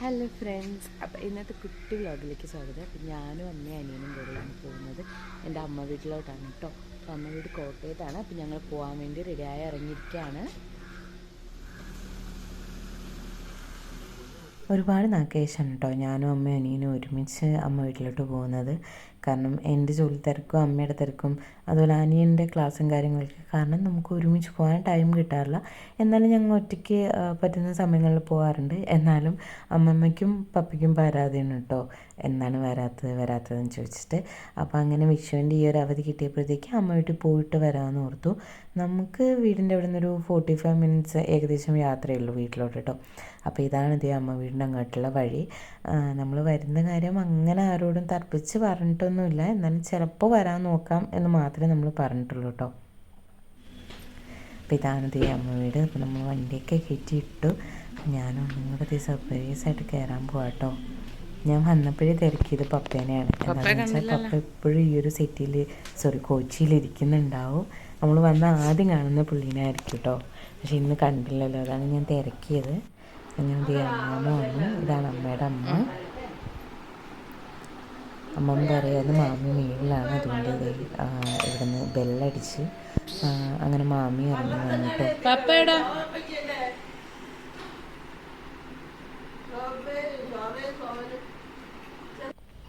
Hello friends അപ്പോൾ ഇന്നത്തെ കുട്ടി വ്ലോഗിലേക്ക് സ്വാഗതം. അപ്പം ഞാനും അമ്മയും അനിയനും കൂടെയാണ് പോകുന്നത്. എന്റെ അമ്മ വീട്ടിലോട്ടാണ് കേട്ടോ അപ്പോൾ അമ്മ വീട് കോട്ടയത്താണ്. അപ്പം ഞങ്ങൾ പോകാൻ വേണ്ടി റെഡിയായി ഇറങ്ങിയിരിക്കുകയാണ്. ഒരുപാട് നാക്കേശാണ് കേട്ടോ ഞാനും അമ്മയും അനിയനും ഒരുമിച്ച് അമ്മ വീട്ടിലോട്ട് പോകുന്നത്. കാരണം എന്റെ ജോലി തിരക്കും അമ്മയുടെ തിരക്കും അതുപോലെ അനിയന്റെ ക്ലാസ്സും കാര്യങ്ങളൊക്കെ. കാരണം നമുക്ക് ഒരുമിച്ച് പോകാൻ ടൈം കിട്ടാറില്ല. എന്നാലും ഞങ്ങൾ ഒറ്റയ്ക്ക് പറ്റുന്ന സമയങ്ങളിൽ പോകാറുണ്ട്. എന്നാലും അമ്മമ്മയ്ക്കും പപ്പയ്ക്കും പരാതിയാണ് കേട്ടോ. എന്നാണ് വരാത്തത്? വരാത്തതെന്ന് ചോദിച്ചിട്ട്. അപ്പോൾ അങ്ങനെ വിഷുവിന്റെ ഈ ഒരു അവധി കിട്ടിയപ്പോഴത്തേക്ക് അമ്മ വീട്ടിൽ പോയിട്ട് വരാമെന്ന് ഓർത്തു. നമുക്ക് വീടിന്റെ അവിടെ നിന്നൊരു ഫോർട്ടി ഫൈവ് മിനിറ്റ്സ് ഏകദേശം യാത്രയേ ഉള്ളൂ വീട്ടിലോട്ട് കേട്ടോ. അപ്പോൾ ഇതാണ് ഇതേ അമ്മ വീടിന്റെ അങ്ങോട്ടുള്ള വഴി. നമ്മൾ വരുന്ന കാര്യം അങ്ങനെ ആരോടും തർപ്പിച്ച് പറഞ്ഞിട്ടൊന്നുമില്ല. എന്നാലും ചിലപ്പോൾ വരാൻ നോക്കാം എന്ന് മാത്രമേ നമ്മൾ പറഞ്ഞിട്ടുള്ളൂ കേട്ടോ അപ്പോൾ ഇതാണ് ദേ അമ്മ വീട്. അപ്പോൾ നമ്മൾ വണ്ടിയൊക്കെ കയറ്റിയിട്ടു ഞാനും ഒന്നും കൂടെ ദേ സർപ്രൈസ് ആയിട്ട് കയറാൻ പോവാം കേട്ടോ ഞാൻ വന്നപ്പോഴേ തിരക്കിയത് പപ്പേനെയാണ്. എന്താണെന്ന് വെച്ചാൽ പപ്പ എപ്പോഴും ഈ ഒരു സിറ്റിയിൽ സോറി കൊച്ചിയിൽ ഇരിക്കുന്നുണ്ടാവും. നമ്മൾ വന്ന ആദ്യം കാണുന്ന പുള്ളീനായിരിക്കും കേട്ടോ പക്ഷെ ഇന്ന് കണ്ടില്ലല്ലോ. അതാണ് ഞാൻ തിരക്കിയത്. അങ്ങനെ ദേ അമ്മ വന്നു. ഇതാണ് അമ്മയുടെ അമ്മ. അമ്മമ്മ പറയാതെ മാമി മേളിലാണ് അതുകൊണ്ട് ഇവിടുന്ന് ബെല്ലടിച്ച് അങ്ങനെ മാമി ഇറങ്ങി വന്നിട്ടോ.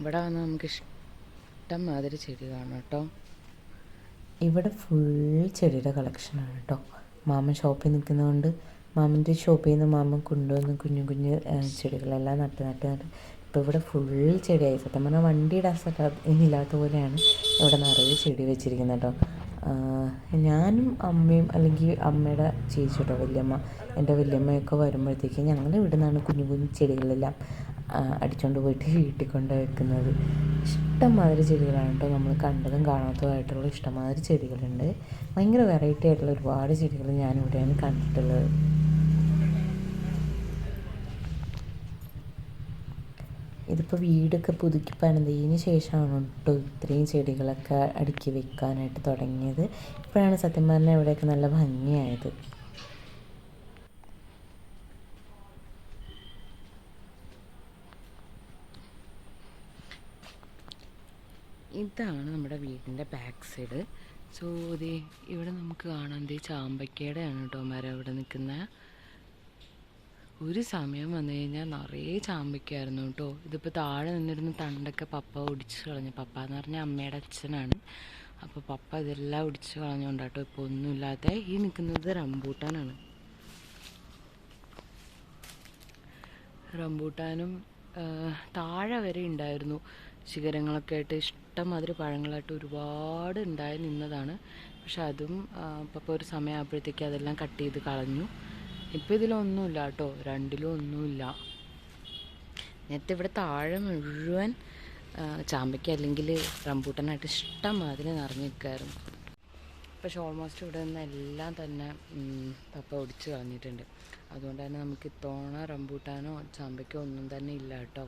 ഇവിടെ വന്ന് നമുക്ക് ഇഷ്ടം മാതിരി ചെടി കാണാം കേട്ടോ. ഇവിടെ ഫുൾ ചെടിയുടെ കളക്ഷനാണ് കേട്ടോ. മാമൻ ഷോപ്പിൽ നിൽക്കുന്നതുകൊണ്ട് മാമന്റെ ഷോപ്പിൽ നിന്ന് മാമൻ കൊണ്ടുവന്ന് കുഞ്ഞു കുഞ്ഞു ചെടികളെല്ലാം നട്ട് നട്ട് നട്ട് ഇപ്പോൾ ഇവിടെ ഫുൾ ചെടിയായി. സത്യം പറഞ്ഞാൽ വണ്ടിയുടെ ഇല്ലാത്ത പോലെയാണ് ഇവിടെ നിറയെ ചെടി വെച്ചിരിക്കുന്നത് കേട്ടോ ഞാനും അമ്മയും അല്ലെങ്കിൽ അമ്മയുടെ ചേച്ചി കേട്ടോ വല്യമ്മ എന്റെ വല്യമ്മയൊക്കെ വരുമ്പോഴത്തേക്ക് ഞങ്ങൾ ഇവിടെ നിന്നാണ് കുഞ്ഞു കുഞ്ഞു ചെടികളെല്ലാം അടിച്ചുകൊണ്ട് പോയിട്ട് വീട്ടിൽ കൊണ്ട് വെക്കുന്നത്. ഇഷ്ടംമാതിരി ചെടികളാണ് കേട്ടോ നമ്മൾ കണ്ടതും കാണാത്തതുമായിട്ടുള്ള ഇഷ്ടംമാതിരി ചെടികളുണ്ട്. ഭയങ്കര വെറൈറ്റി ആയിട്ടുള്ള ഒരുപാട് ചെടികൾ ഞാനിവിടെയാണ് കണ്ടിട്ടുള്ളത്. ഇതിപ്പോൾ വീടൊക്കെ പുതുക്കി പണിതതിന് ശേഷമാണ് കേട്ടോ ഇത്രയും ചെടികളൊക്കെ അടുക്കി വെക്കാനായിട്ട് തുടങ്ങിയത്. ഇപ്പോഴാണ് സത്യം പറഞ്ഞാൽ ഇവിടെയൊക്കെ നല്ല ഭംഗിയായത്. ഇതാണ് നമ്മുടെ വീടിന്റെ ബാക്ക് സൈഡ്. സോ ദേ ഇവിടെ നമുക്ക് കാണാൻ ദേ കേട്ടോ മരം ഇവിടെ നിൽക്കുന്ന ഒരു സമയം വന്നു കഴിഞ്ഞാൽ നിറയെ ചാമ്പയ്ക്കായിരുന്നു കേട്ടോ. ഇതിപ്പോൾ താഴെ നിന്നിരുന്ന് തണ്ടൊക്കെ പപ്പ ഒടിച്ച് കളഞ്ഞു. പപ്പ എന്ന് പറഞ്ഞാൽ അമ്മയുടെ അച്ഛനാണ്. അപ്പോൾ പപ്പ ഇതെല്ലാം ഒടിച്ച് കളഞ്ഞുകൊണ്ടാട്ടോ ഇപ്പോൾ ഒന്നുമില്ലാത്ത ഈ നിൽക്കുന്നത് റംബൂട്ടാനാണ്. റംബൂട്ടാനും താഴെ വരെ ഉണ്ടായിരുന്നു ശിഖരങ്ങളൊക്കെ ആയിട്ട്. ഇഷ്ടംമാതിരി പഴങ്ങളായിട്ട് ഒരുപാട് ഉണ്ടായി നിന്നതാണ്. പക്ഷെ അതും പപ്പ ഒരു സമയമാകുമ്പോഴത്തേക്ക് അതെല്ലാം കട്ട് ചെയ്ത് കളഞ്ഞു. ഇപ്പോൾ ഇതിലൊന്നുമില്ല കേട്ടോ. രണ്ടിലും ഒന്നുമില്ല നേരത്തെ ഇവിടെ താഴെ മുഴുവൻ ചാമ്പയ്ക്ക അല്ലെങ്കിൽ റംബൂട്ടനായിട്ട് ഇഷ്ടം മാതിരി നിറഞ്ഞു നിൽക്കായിരുന്നു പക്ഷെ ഓൾമോസ്റ്റ് ഇവിടെ നിന്ന് എല്ലാം തന്നെ പപ്പ ഒടിച്ച് കളഞ്ഞിട്ടുണ്ട്. അതുകൊണ്ട് തന്നെ നമുക്ക് ഇത്തവണ റംബൂട്ടാനോ ചാമ്പയ്ക്കോ ഒന്നും തന്നെ ഇല്ല കേട്ടോ.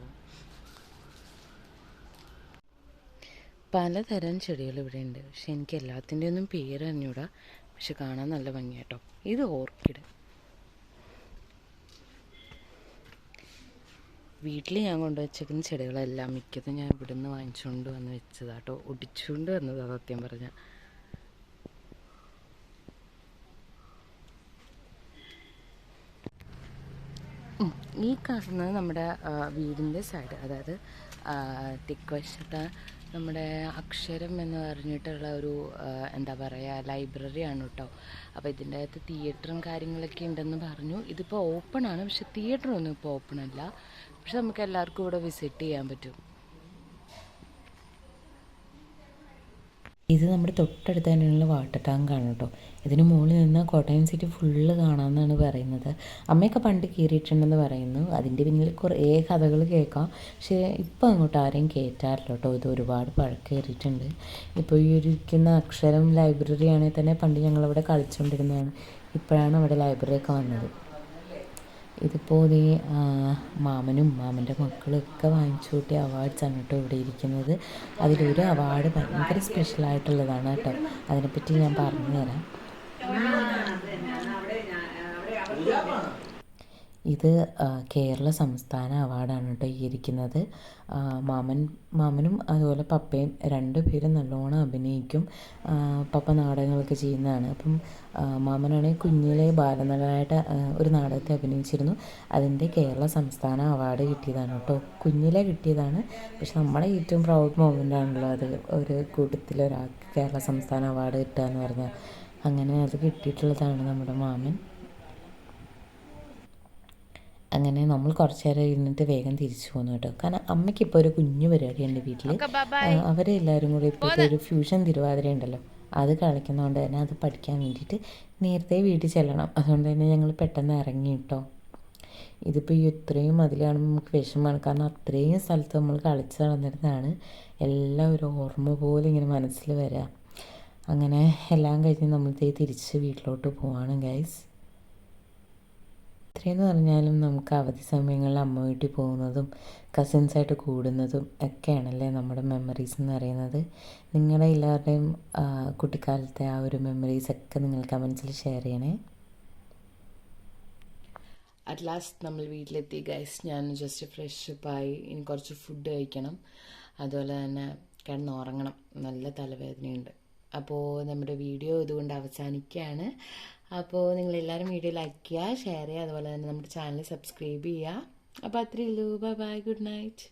പലതരം ചെടികൾ ഇവിടെ ഉണ്ട്. പക്ഷെ എനിക്ക് എല്ലാത്തിന്റെ ഒന്നും പേര് അറിഞ്ഞൂടാ. പക്ഷെ കാണാൻ നല്ല ഭംഗിയാട്ടോ ഇത് ഓർക്കിഡ്. വീട്ടിൽ ഞാൻ കൊണ്ടുവച്ചേക്കുന്ന ചെടികളെല്ലാം മിക്കതും ഞാൻ ഇവിടെ നിന്ന് വാങ്ങിച്ചുകൊണ്ട് വന്ന് വെച്ചതാട്ടോ. ഒടിച്ചുകൊണ്ട് വന്നതാ സത്യം പറഞ്ഞാൽ ഉം. ഈ കാണുന്നത് നമ്മുടെ വീടിന്റെ സൈഡ് അതായത് ആ, തെക്ക് വശത്ത് നമ്മുടെ അക്ഷരം എന്ന് പറഞ്ഞിട്ടുള്ള ഒരു എന്താ പറയുക ലൈബ്രറിയാണ് കേട്ടോ അപ്പോൾ ഇതിന്റെ അകത്ത് തിയേറ്ററും കാര്യങ്ങളൊക്കെ ഉണ്ടെന്ന് പറഞ്ഞു. ഇതിപ്പോൾ ഓപ്പൺ ആണ് പക്ഷെ തിയേറ്റർ ഒന്നും ഇപ്പോൾ ഓപ്പൺ അല്ല. പക്ഷെ നമുക്ക് എല്ലാവർക്കും ഇവിടെ വിസിറ്റ് ചെയ്യാൻ പറ്റും. ഇത് നമ്മുടെ തൊട്ടടുത്ത് തന്നെയുള്ള വാട്ടർ ടാങ്കാണ് കേട്ടോ. ഇതിന് മുകളിൽ നിന്ന് കോട്ടയം സിറ്റി ഫുള്ള് കാണാമെന്നാണ് പറയുന്നത്. അമ്മയൊക്കെ പണ്ട് കയറിയിട്ടുണ്ടെന്ന് പറയുന്നു. അതിന്റെ പിന്നിൽ കുറേ കഥകൾ കേൾക്കാം. പക്ഷേ ഇപ്പോൾ അങ്ങോട്ട് ആരെയും കയറ്റാറില്ല കേട്ടോ. ഇത് ഒരുപാട് പഴക്കേറിയിട്ടുണ്ട് ഇപ്പോൾ ഈ ഒരിക്കുന്ന അക്ഷരം ലൈബ്രറി ആണെങ്കിൽ തന്നെ പണ്ട് ഞങ്ങളവിടെ കളിച്ചുകൊണ്ടിരുന്നതാണ്. ഇപ്പോഴാണ് അവിടെ ലൈബ്രറി ഒക്കെ വന്നത്. ഇതിപ്പോൾ ഈ മാമനും മാമന്റെ മക്കളും ഒക്കെ വാങ്ങിച്ചു കൂട്ടിയ ആണ് കേട്ടോ ഇവിടെ ഇരിക്കുന്നത്. അതിലൊരു അവാർഡ് ഭയങ്കര സ്പെഷ്യലായിട്ടുള്ളതാണ് കേട്ടോ. അതിനെപ്പറ്റി ഞാൻ പറഞ്ഞു തരാം ഇത് കേരള സംസ്ഥാന അവാർഡാണ് കേട്ടോ ഈ ഇരിക്കുന്നത് മാമൻ മാമനും അതുപോലെ പപ്പയും രണ്ടുപേരും നല്ലോണം അഭിനയിക്കും പപ്പ നാടകങ്ങളൊക്കെ ചെയ്യുന്നതാണ്. അപ്പം മാമനാണെങ്കിൽ കുഞ്ഞിലെ ബാലനടനായിട്ട് ഒരു നാടകത്തെ അഭിനയിച്ചിരുന്നു. അതിന്റെ കേരള സംസ്ഥാന അവാർഡ് കിട്ടിയതാണ് കേട്ടോ. കുഞ്ഞിലെ കിട്ടിയതാണ്. പക്ഷെ നമ്മളെ ഏറ്റവും പ്രൗഡ് മൊമെന്റ് ആണല്ലോ അത്. ഒരു കൂട്ടത്തിലൊരാൾക്ക് കേരള സംസ്ഥാന അവാർഡ് കിട്ടുക എന്ന് പറഞ്ഞാൽ. അങ്ങനെ അത് കിട്ടിയിട്ടുള്ളതാണ് നമ്മുടെ മാമൻ. അങ്ങനെ നമ്മൾ കുറച്ച് നേരം ഇരുന്നിട്ട് വേഗം തിരിച്ചു പോന്നു കേട്ടോ. കാരണം അമ്മയ്ക്ക് ഇപ്പോൾ ഒരു കുഞ്ഞു പരിപാടിയുണ്ട് വീട്ടിൽ അവരെ എല്ലാവരും കൂടി ഇപ്പോഴത്തെ ഒരു ഫ്യൂഷൻ തിരുവാതിര ഉണ്ടല്ലോ. അത് കളിക്കുന്നതുകൊണ്ട് തന്നെ അത് പഠിക്കാൻ വേണ്ടിയിട്ട് നേരത്തെ വീട്ടിൽ ചെല്ലണം. അതുകൊണ്ട് തന്നെ ഞങ്ങൾ പെട്ടെന്ന് ഇറങ്ങി കേട്ടോ. ഇതിപ്പോൾ ഈ ഇത്രയും അതിൽ കാണുമ്പോൾ നമുക്ക് വിഷമമാണ്. കാരണം അത്രയും സ്ഥലത്ത് നമ്മൾ കളിച്ച് നടന്നിരുന്നതാണ്. എല്ലാം ഒരു ഓർമ്മ പോലെ ഇങ്ങനെ മനസ്സിൽ വരിക അങ്ങനെ എല്ലാം കഴിഞ്ഞ് നമ്മൾ തിരിച്ച് വീട്ടിലോട്ട് പോവാണ് ഗൈസ് ഇത്രയെന്ന് പറഞ്ഞാലും നമുക്ക് അവധി സമയങ്ങളിൽ അമ്മ വീട്ടിൽ പോകുന്നതും കസിൻസായിട്ട് കൂടുന്നതും ഒക്കെയാണല്ലേ നമ്മുടെ മെമ്മറീസ് എന്ന് പറയുന്നത്. നിങ്ങളുടെ എല്ലാവരുടെയും കുട്ടിക്കാലത്തെ ആ ഒരു മെമ്മറീസ് ഒക്കെ നിങ്ങൾ കമൻസിൽ ഷെയർ ചെയ്യണേ. അറ്റ് ലാസ്റ്റ് നമ്മൾ വീട്ടിലെത്തി ഗൈസ് ഞാൻ ജസ്റ്റ് ഫ്രഷപ്പായി ഇനി കുറച്ച് ഫുഡ് കഴിക്കണം. അതുപോലെ തന്നെ കിടന്നുറങ്ങണം നല്ല തലവേദനയുണ്ട്. അപ്പോൾ നമ്മുടെ വീഡിയോ ഇതുകൊണ്ട് അവസാനിക്കുകയാണ്. അപ്പോൾ നിങ്ങളെല്ലാവരും വീഡിയോ ലൈക്ക് ചെയ്യുക ഷെയർ ചെയ്യുക അതുപോലെ തന്നെ നമ്മുടെ ചാനൽ സബ്സ്ക്രൈബ് ചെയ്യുക. അപ്പോൾ അത്രയേ ഉള്ളൂ. Bye bye good night